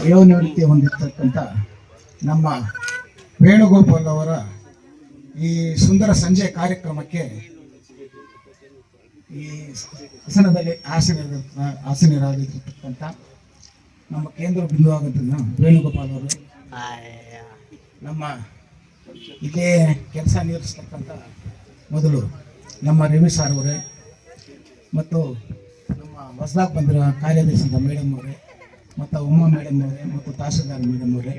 ವಯೋನಿವೃತ್ತಿ ಹೊಂದಿರ್ತಕ್ಕಂಥ ನಮ್ಮ ವೇಣುಗೋಪಾಲ್ ಅವರ ಈ ಸುಂದರ ಸಂಜೆ ಕಾರ್ಯಕ್ರಮಕ್ಕೆ ಈ ಹಸನದಲ್ಲಿ ಆಸನ ಆಸನರಾಗಿರ್ತಕ್ಕಂಥ ನಮ್ಮ ಕೇಂದ್ರ ಬಿಂದು ವೇಣುಗೋಪಾಲ್ ಅವರು, ನಮ್ಮ ಇದೇ ಕೆಲಸ ನಿರ್ವಹಿಸ್ತಕ್ಕಂಥ ಮೊದಲು ನಮ್ಮ ರವಿ ಸಾರ್ ಅವರೇ ಮತ್ತು ನಮ್ಮ ಹೊಸದಾಗಿ ಬಂದಿರೋ ಕಾರ್ಯದರ್ಶಿದ ಮೇಡಮ್ ಅವರೇ. ಮತ್ತು ಉಮಾ ಮೇಡಮ್ ಅವರೇ, ಮತ್ತು ತಹಸೀಲ್ದಾರ್ ಮೇಡಮ್ ಅವರೇ,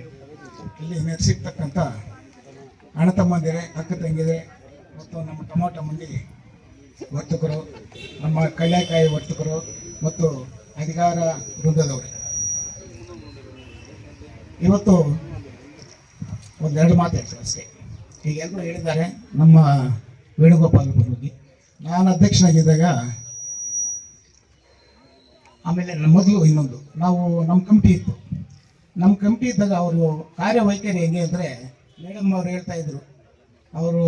ಇಲ್ಲಿ ನೆಲೆಸಿರ್ತಕ್ಕಂಥ ಅಣ್ಣ ತಮ್ಮಂದಿರೆ, ಅಕ್ಕ ತಂಗಿದೆ ಮತ್ತು ನಮ್ಮ ಟೊಮಾಟೊ ಮಂದಿ ವರ್ತಕರು, ನಮ್ಮ ಕಳ್ಳೆಕಾಯಿ ವರ್ತಕರು, ಮತ್ತು ಅಧಿಕಾರ ವೃಂದದವರು. ಇವತ್ತು ಒಂದೆರಡು ಮಾತು ಹೇಳ್ತಾರೆ ಅಷ್ಟೇ. ಈಗ ಎಲ್ಲರೂ ಹೇಳಿದ್ದಾರೆ, ನಮ್ಮ ವೇಣುಗೋಪಾಲ್ ಬಗ್ಗೆ. ನಾನು ಅಧ್ಯಕ್ಷನಾಗಿದ್ದಾಗ ಆಮೇಲೆ ಮೊದಲು ಇನ್ನೊಂದು. ನಾವು ನಮ್ಮ ಕಮಿಟಿ ಇತ್ತು. ನಮ್ಮ ಕಮಿಟಿ ಇದ್ದಾಗ ಅವರು ಕಾರ್ಯವೈಖರಿ ಹೆಂಗೆ ಅಂದರೆ ಮೇಡಮ್ ಅವ್ರು ಹೇಳ್ತಾ ಇದ್ರು, ಅವರು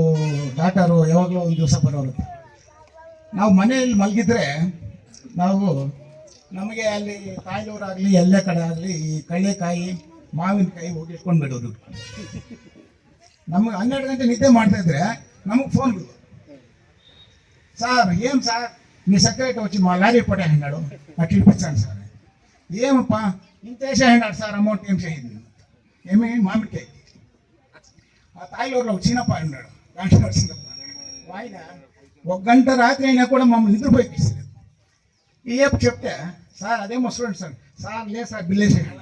ಡಾಕ್ಟರು ಯಾವಾಗಲೂ ಒಂದು ದಿವಸ ಬರೋರು. ನಾವು ಮನೆಯಲ್ಲಿ ಮಲಗಿದ್ರೆ ನಾವು ನಮಗೆ ಅಲ್ಲಿ ತಾಯಿಯವರಾಗಲಿ ಎಲ್ಲ ಕಡೆ ಆಗಲಿ ಈ ಕಳ್ಳೆಕಾಯಿ ಮಾವಿನಕಾಯಿ ಹೋಗಿ ಇಟ್ಕೊಂಡು ಬಿಡೋದು. ನಮಗೆ ಹನ್ನೆರಡು ಗಂಟೆ ನಿದ್ದೆ ಮಾಡ್ತಾ ಇದ್ರೆ ನಮಗೆ ಫೋನ್ ಬಿಡು ಸಾರ್, ಏನು ಸಾರ್? మీ సెక్రటరీ వచ్చి మా లారీ పట్టేసినాడు అట్లా ఇప్పించాను సార్. ఏమప్పా? ఇంత వేసేసినాడు సార్? అమౌంట్ ఏం చేయండి? ఏమి? మామిడికాయ. ఆ తాయిలూరులో చిన్నప్ప ఉన్నాడు. రాష్ట్ర చిన్నప్ప. ఆయన ఒక గంట రాత్రి అయినా కూడా మమ్మల్ని నిద్రపోయిస్తుంది ఏపు చెప్తే సార్ అదేమో చూడండి సార్. సార్ లే సార్ బిల్ వేసేసాడు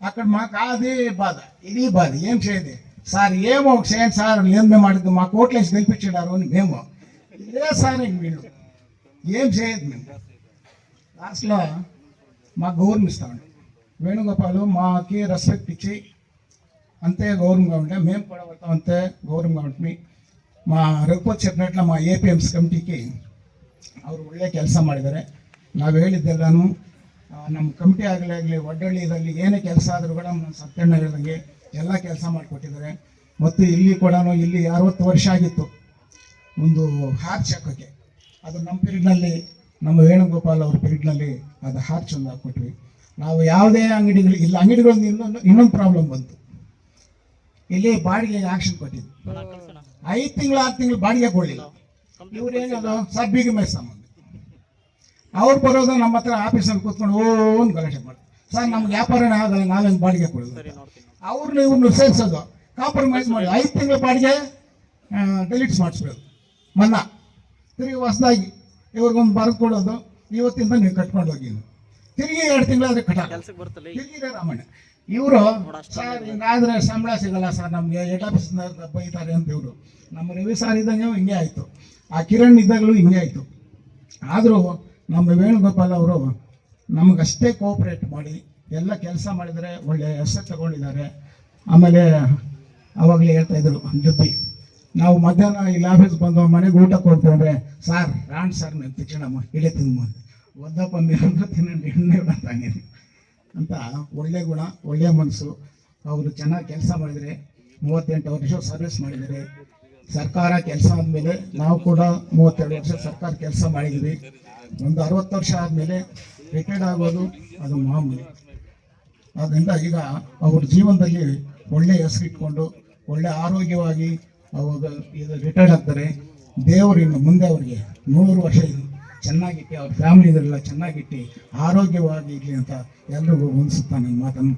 అక్కడ మాకు అదే బాధ. ఇది బాధ. ఏం చేయదు సార్ ఏమో ఒక చేయండి సార్. లేదు మేము అడుగుతాం మా కోట్లేసి గెలిపించారు అని మేము ఇదే సార్ ఇంక వీళ్ళు ఏం చేయదు మేము లాస్ట్లో మాకు గౌరవం ఇస్తామండి వేణుగోపాలు మాకి రెస్పెక్ట్ ఇచ్చి అంతే గౌరవంగా ఉంటే మేము కూడా పడతాం అంతే గౌరవంగా ఉంటుంది మా ರಘುಪತ್ చెప్పినట్లు మా ಎ ಪಿ ಎಮ್ಸ್ ಕಮಿಟಿಗೆ ಅವರು ಒಳ್ಳೆ ಕೆಲಸ ಮಾಡಿದ್ದಾರೆ ನಾವು ಹೇಳಿದ್ದೆಲ್ಲನೂ ಆ, ನಮ್ಮ ಕಮಿಟಿ ಆಗಲಿ ಆಗಲಿ ಒಡ್ಡಳ್ಳಿದಲ್ಲಿ ಏನೇ ಕೆಲಸ ಆದರೂ ಕೂಡ ನಮ್ಮ ಸತ್ಯಣ್ಣ ಹೇಳ್ದಂಗೆ ಎಲ್ಲ ಕೆಲಸ ಮಾಡಿಕೊಟ್ಟಿದ್ದಾರೆ ಮತ್ತು ಇಲ್ಲಿ ಕೂಡ ಇಲ್ಲಿ ಅರವತ್ತು ವರ್ಷ ಆಗಿತ್ತು ಒಂದು ಹಾರ್ಚ್ ಹಾಕೋಕ್ಕೆ. ಅದು ನಮ್ಮ ಪೀರಿಯಡ್ನಲ್ಲಿ ನಮ್ಮ ವೇಣುಗೋಪಾಲ್ ಅವ್ರ ಪೀರಿಯಡ್ನಲ್ಲಿ ಅದು ಹಾರ್ಚ್ ಒಂದು ಹಾಕ್ಕೊಟ್ವಿ. ನಾವು ಯಾವುದೇ ಅಂಗಡಿಗಳು, ಇಲ್ಲ, ಅಂಗಡಿಗಳಲ್ಲಿ ಇನ್ನೊಂದು ಇನ್ನೊಂದು ಪ್ರಾಬ್ಲಮ್ ಬಂತು. ಇಲ್ಲಿ ಬಾಡಿಗೆ ಆಕ್ಷನ್ ಕೊಟ್ಟಿದ್ವಿ. ಐದು ತಿಂಗಳು, ಆರು ತಿಂಗಳು ಬಾಡಿಗೆ ಕೊಡಲಿಲ್ಲ. ಇವ್ರು ಏನದು ಸರ್, ಬೀಗ ಮೇಯ್ಸಮ್ಮ ಅವ್ರು ಬರೋದು ನಮ್ಮ ಹತ್ರ ಆಫೀಸಲ್ಲಿ ಕೂತ್ಕೊಂಡು ಓನ್ ಗಲಾಟೆ ಮಾಡಿ ಸರ್, ನಮ್ಗೆ ವ್ಯಾಪಾರನೇ ಆಗಲ್ಲ, ನಾವೇನು ಬಾಡಿಗೆ ಕೊಡೋದು ಅವ್ರನ್ನ ಇವ್ರನ್ನ ಸೇರಿಸೋದು. ಕಾಂಪ್ರಮೈಸ್ ಮಾಡಿ, ಐದು ತಿಂಗಳ ಬಾಡಿಗೆ ಡಿಲೀಟ್ಸ್ ಮಾಡಿಸ್ಬೇಕು. ಮನ್ನಾ. ತಿರುಗಿ ಹೊಸದಾಗಿ ಇವ್ರಿಗೊಂದು ಬರೆದು ಕೊಡೋದು ಇವತ್ತಿಂದ ನೀವು ಕಟ್ಕೊಂಡು ಹೋಗಿ. ತಿರುಗಿ ಎರಡು ತಿಂಗಳಾದ್ರೆ ಕಟ ತಿರುಗಿ ರಾಮಣ್ಣ. ಇವರು ಸರ್ ಹಿಂಗಾದ್ರೆ ಸಂಬಳ ಸಿಗಲ್ಲ ಸರ್ ನಮಗೆ ಹೆಡ್ ಆಫೀಸ್ನವ್ರು ಬೈತಾರೆ ಅಂತ ಇವರು. ನಮ್ಮ ರವಿ ಸರ್ ಇದ್ದಂಗೆ ಹಿಂಗೆ ಆಯಿತು. ಆ ಕಿರಣ್ ಇದ್ದಾಗಲೂ ಹಿಂಗೆ ಆಯಿತು. ಆದರೂ ನಮ್ಮ ವೇಣುಗೋಪಾಲ್ ಅವರು ನಮಗಷ್ಟೇ ಕೋಆಪ್ರೇಟ್ ಮಾಡಿ ಎಲ್ಲ ಕೆಲಸ ಮಾಡಿದರೆ ಒಳ್ಳೆ ಹೆಸರು ತಗೊಂಡಿದ್ದಾರೆ. ಆಮೇಲೆ ಅವಾಗಲೇ ಹೇಳ್ತಾ ಇದ್ರು ಡುಬ್ಬಿ ನಾವು ಮಧ್ಯಾಹ್ನ ಇಲ್ಲಿ ಆಫೀಸ್ ಬಂದು ಮನೆಗೆ ಊಟ ಕೊಡ್ತೀವಿ ಅಂದರೆ, ಸಾರ್, ರಾಣ್ ಸರ್ ನೀವು ತಿಚ್ಚಣಮ್ಮ ಇಡೀ ತಿಂದು ಒದ್ದಪ್ಪ ಮೀರಂದ್ರೆ ತಿನ್ನಂడి ಎಣ್ಣೆ ತಂಗಿ ಅಂತ ಒಳ್ಳೆ ಗುಣ ಒಳ್ಳೆಯ ಮನಸ್ಸು. ಅವರು ಚೆನ್ನಾಗಿ ಕೆಲಸ ಮಾಡಿದರೆ, ಮೂವತ್ತೆಂಟು ವರ್ಷ ಸರ್ವಿಸ್ ಮಾಡಿದರೆ, ಸರ್ಕಾರ ಕೆಲಸ ಆದಮೇಲೆ ನಾವು ಕೂಡ ಮೂವತ್ತೆರಡು ವರ್ಷ ಸರ್ಕಾರ ಕೆಲಸ ಮಾಡಿದ್ವಿ. ಒಂದು ಅರವತ್ತು ವರ್ಷ ಆದಮೇಲೆ ರಿಟೈರ್ಡ್ ಆಗೋದು ಅದು ಮಾಮೂಲಿ. ಆದ್ದರಿಂದ ಈಗ ಅವ್ರ ಜೀವನದಲ್ಲಿ ಒಳ್ಳೆಯ ಹೆಸರು ಇಟ್ಕೊಂಡು ಒಳ್ಳೆ ಆರೋಗ್ಯವಾಗಿ ಅವಾಗ ಇದು ರಿಟೈರ್ಡ್ ಆಗ್ತಾರೆ. ದೇವರು ಇನ್ನು ಮುಂದೆ ಅವರಿಗೆ ನೂರು ವರ್ಷ ಇದು ಚೆನ್ನಾಗಿಟ್ಟು, ಅವ್ರ ಫ್ಯಾಮಿಲಿ ಇದರೆಲ್ಲ ಚೆನ್ನಾಗಿಟ್ಟು ಆರೋಗ್ಯವಾಗಿ ಇರಲಿ ಅಂತ ಎಲ್ರಿಗೂ ಹೊಂದಿಸುತ್ತಾನೆ ಮಾತನ್ನು